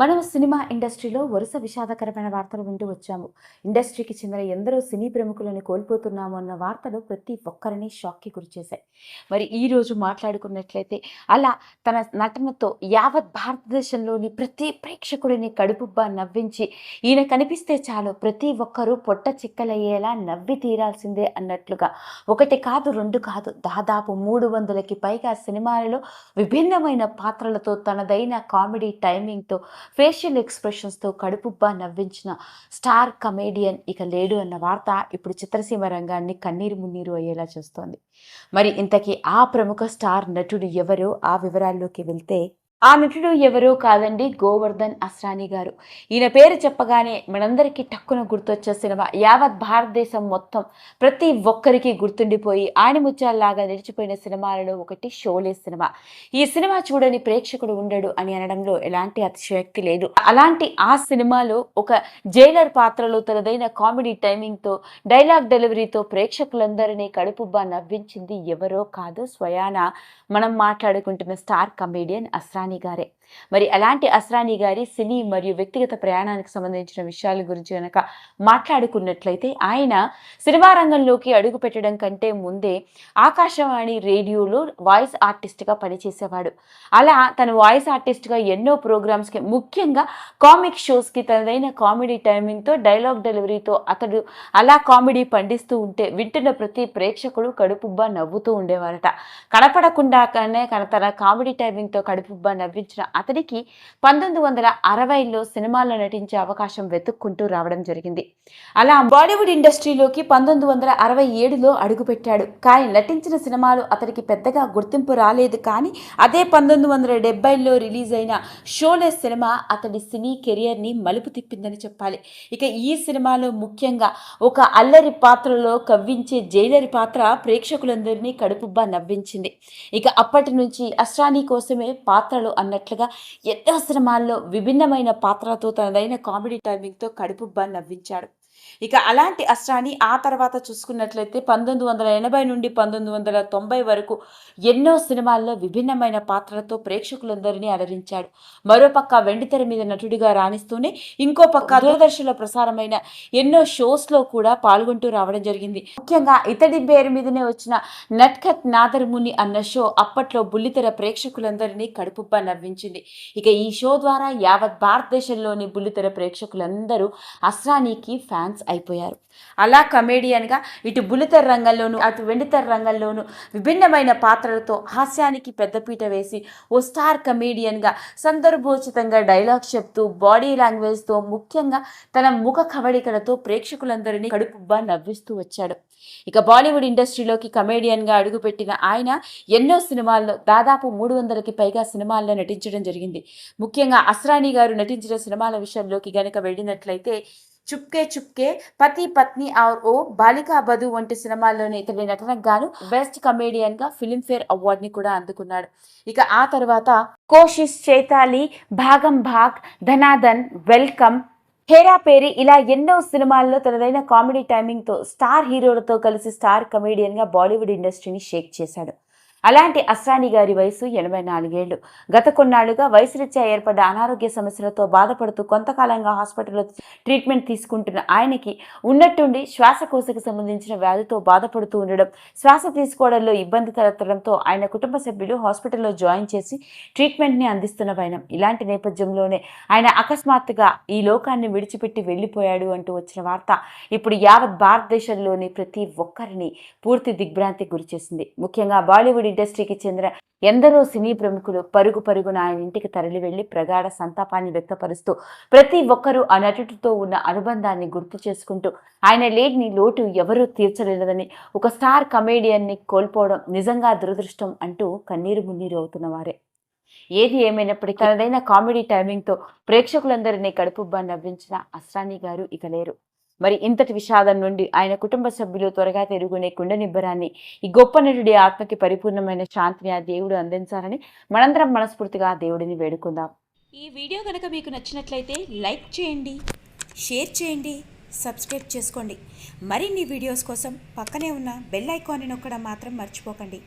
మనం సినిమా ఇండస్ట్రీలో వరుస విషాదకరమైన వార్తలు వింటూ వచ్చాము. ఇండస్ట్రీకి చెందిన ఎందరో సినీ ప్రముఖులను కోల్పోతున్నాము అన్న వార్తలు ప్రతి ఒక్కరిని షాక్కి గురిచేశాయి. మరి ఈరోజు మాట్లాడుకున్నట్లయితే అలా తన నటనతో యావత్ భారతదేశంలోని ప్రతి ప్రేక్షకుడిని కడుపుబ్బా నవ్వించి ఈయన కనిపిస్తే చాలు ప్రతి ఒక్కరూ పొట్ట చిక్కలయ్యేలా నవ్వి తీరాల్సిందే అన్నట్లుగా. ఒకటి కాదు రెండు కాదు దాదాపు మూడు వందలకి పైగా సినిమాలలో విభిన్నమైన పాత్రలతో తనదైన కామెడీ టైమింగ్తో ఫేషియల్ ఎక్స్ప్రెషన్స్తో కడుపుబ్బా నవ్వించిన స్టార్ కమేడియన్ ఇక లేడు అన్న వార్త ఇప్పుడు చిత్రసీమ రంగాన్ని కన్నీరు మున్నీరు అయ్యేలా చేస్తోంది. మరి ఇంతకీ ఆ ప్రముఖ స్టార్ నటుడు ఎవరో ఆ వివరాల్లోకి వెళ్తే ఆ నటుడు ఎవరో కాదండి గోవర్ధన్ అస్రాని గారు. ఈయన పేరు చెప్పగానే మనందరికీ టక్కున గుర్తొచ్చే సినిమా యావత్ భారతదేశం మొత్తం ప్రతి ఒక్కరికి గుర్తుండిపోయి ఆణిముత్యాల్లాగా నిలిచిపోయిన సినిమాలలో ఒకటి షోలే సినిమా. ఈ సినిమా చూడని ప్రేక్షకుడు ఉండడు అని అనడంలో ఎలాంటి అతిశయోక్తి లేదు. అలాంటి ఆ సినిమాలో ఒక జైలర్ పాత్రలో తనదైన కామెడీ టైమింగ్తో డైలాగ్ డెలివరీతో ప్రేక్షకులందరినీ కడుపుబ్బా నవ్వించింది ఎవరో కాదు స్వయాన. మనం మాట్లాడుకుంటున్న స్టార్ కమేడియన్ అస్రాని గారే మరి అలాంటి అస్రానీ గారి సినీ మరియు వ్యక్తిగత ప్రయాణానికి సంబంధించిన విషయాల గురించి కనుక మాట్లాడుకున్నట్లయితే ఆయన సినిమా రంగంలోకి అడుగు పెట్టడం కంటే ముందే ఆకాశవాణి రేడియోలో వాయిస్ ఆర్టిస్ట్గా పనిచేసేవాడు. అలా తను వాయిస్ ఆర్టిస్ట్గా ఎన్నో ప్రోగ్రామ్స్కి ముఖ్యంగా కామిక్ షోస్కి తనదైన కామెడీ టైమింగ్తో డైలాగ్ డెలివరీతో అతడు అలా కామెడీ పండిస్తూ ఉంటే వింటున్న ప్రతి ప్రేక్షకుడు కడుపుబ్బా నవ్వుతూ ఉండేవారట. కనపడకుండా తన కామెడీ టైమింగ్తో కడుపుబ్బా నవ్వించిన అతడికి పంతొమ్మిది వందల అరవైలో సినిమాల్లో నటించే అవకాశం వెతుక్కుంటూ రావడం జరిగింది. అలా బాలీవుడ్ ఇండస్ట్రీలోకి పంతొమ్మిది వందల అరవై ఏడులో అడుగుపెట్టాడు. కానీ నటించిన సినిమాలు అతడికి పెద్దగా గుర్తింపు రాలేదు. కానీ అదే పంతొమ్మిది వందల డెబ్బైలో రిలీజ్ అయిన షోలే సినిమా అతడి సినీ కెరియర్ని మలుపు తిప్పిందని చెప్పాలి. ఇక ఈ సినిమాలో ముఖ్యంగా ఒక అల్లరి పాత్రలో కవ్వించే జైలరి పాత్ర ప్రేక్షకులందరినీ కడుపుబ్బా నవ్వించింది. ఇక అప్పటి నుంచి అస్రానీ కోసమే పాత్రలు అన్నట్లుగా ఎన్నో సినిమాల్లో విభిన్నమైన పాత్రలతో తనదైన కామెడీ టైమింగ్తో కడుపుబ్బా నవ్వించాడు. ఇక అలాంటి అస్త్రాన్ని ఆ తర్వాత చూసుకున్నట్లయితే పంతొమ్మిది వందల ఎనభై నుండి పంతొమ్మిది వందల తొంభై వరకు ఎన్నో సినిమాల్లో విభిన్నమైన పాత్రలతో ప్రేక్షకులందరినీ అలరించాడు. మరోపక్క వెండితెర మీద నటుడిగా రాణిస్తూనే ఇంకో పక్క దూరదర్శన్లో ప్రసారమైన ఎన్నో షోస్లో కూడా పాల్గొంటూ రావడం జరిగింది. ముఖ్యంగా ఇతడి పేరు మీదనే వచ్చిన నట్ఖట్ నాదర్ముని అన్న షో అప్పట్లో బుల్లితెర ప్రేక్షకులందరినీ కడుపుబ్బా నవ్వించింది. ఇక ఈ షో ద్వారా యావత్ భారతదేశంలోని బుల్లితెర ప్రేక్షకులందరూ అస్రానీకి ఫ్యాన్స్ అయిపోయారు. అలా కమేడియన్గా ఇటు బుల్లితెర రంగంలోనూ అటు వెండితెర రంగంలోనూ విభిన్నమైన పాత్రలతో హాస్యానికి పెద్దపీట వేసి ఓ స్టార్ కమేడియన్గా సందర్భోచితంగా డైలాగ్ చెప్తూ బాడీ లాంగ్వేజ్తో ముఖ్యంగా తన ముఖ కవళికలతో ప్రేక్షకులందరినీ కడుపుబ్బా నవ్విస్తూ వచ్చాడు. ఇక బాలీవుడ్ ఇండస్ట్రీలోకి కమేడియన్గా అడుగుపెట్టిన ఆయన ఎన్నో సినిమాల్లో దాదాపు మూడు వందలకి పైగా సినిమాల్లో నటించడం జరిగింది. ముఖ్యంగా అస్రానీ గారు నటించిన సినిమాల విషయంలోకి గనక వెళ్ళినట్లయితే చుప్కే చుప్కే పతి పత్ని ఆర్ ఓ బాలికా బధు వంటి సినిమాల్లోనే ఇతడి నటనకు గాను బెస్ట్ కమేడియన్గా ఫిలింఫేర్ అవార్డ్ని కూడా అందుకున్నాడు. ఇక ఆ తర్వాత కోషిష్ చైతాలి భాగం భాగ్ ధనాధన్ వెల్కమ్ హేరా పేరి ఇలా ఎన్నో సినిమాల్లో తనదైన కామెడీ టైమింగ్తో స్టార్ హీరోలతో కలిసి స్టార్ కమేడియన్గా బాలీవుడ్ ఇండస్ట్రీని షేక్ చేశాడు. అలాంటి అస్సాని గారి వయసు ఎనభై నాలుగేళ్ళు. గత కొన్నాళ్ళుగా వయసురీత్యా ఏర్పడ్డ అనారోగ్య సమస్యలతో బాధపడుతూ కొంతకాలంగా హాస్పిటల్లో ట్రీట్మెంట్ తీసుకుంటున్న ఆయనకి ఉన్నట్టుండి శ్వాసకోశకు సంబంధించిన వ్యాధితో బాధపడుతూ ఉండడం శ్వాస తీసుకోవడంలో ఇబ్బంది తలెత్తడంతో ఆయన కుటుంబ సభ్యులు హాస్పిటల్లో జాయిన్ చేసి ట్రీట్మెంట్ని అందిస్తున్న వైనం. ఇలాంటి నేపథ్యంలోనే ఆయన అకస్మాత్తుగా ఈ లోకాన్ని విడిచిపెట్టి వెళ్ళిపోయాడు అంటూ వచ్చిన వార్త ఇప్పుడు యావత్ భారతదేశంలోని ప్రతి ఒక్కరిని పూర్తి దిగ్భ్రాంతికి గురిచేసింది. ముఖ్యంగా బాలీవుడ్ ఇండస్ట్రీకి చెందిన ఎందరో సినీ ప్రముఖులు పరుగు పరుగున ఆయన ఇంటికి తరలి వెళ్ళి ప్రగాఢ సంతాపాన్ని వ్యక్తపరుస్తూ ప్రతి ఒక్కరూ ఆ నటుడితో ఉన్న అనుబంధాన్ని గుర్తు చేసుకుంటూ ఆయన లేని లోటు ఎవరూ తీర్చలేదని ఒక స్టార్ కమేడియన్ని కోల్పోవడం నిజంగా దురదృష్టం అంటూ కన్నీరు మున్నీరు అవుతున్న వారే. ఏది ఏమైనప్పటికీ తనదైన కామెడీ టైమింగ్తో ప్రేక్షకులందరినీ కడుపుబ్బా నవ్వించిన అస్రాని గారు ఇక లేరు. మరి ఇంతటి విషాదం నుండి ఆయన కుటుంబ సభ్యులు త్వరగా తెరుగునే కుండ నిబ్బరాన్ని ఈ గొప్ప నటుడి ఆత్మకి పరిపూర్ణమైన శాంతిని ఆ దేవుడు అందించాలని మనందరం మనస్ఫూర్తిగా దేవుడిని వేడుకుందాం. ఈ వీడియో కనుక మీకు నచ్చినట్లయితే లైక్ చేయండి షేర్ చేయండి సబ్స్క్రైబ్ చేసుకోండి. మరిన్ని వీడియోస్ కోసం పక్కనే ఉన్న బెల్ ఐకాన్ని నొక్కడం మాత్రం మర్చిపోకండి.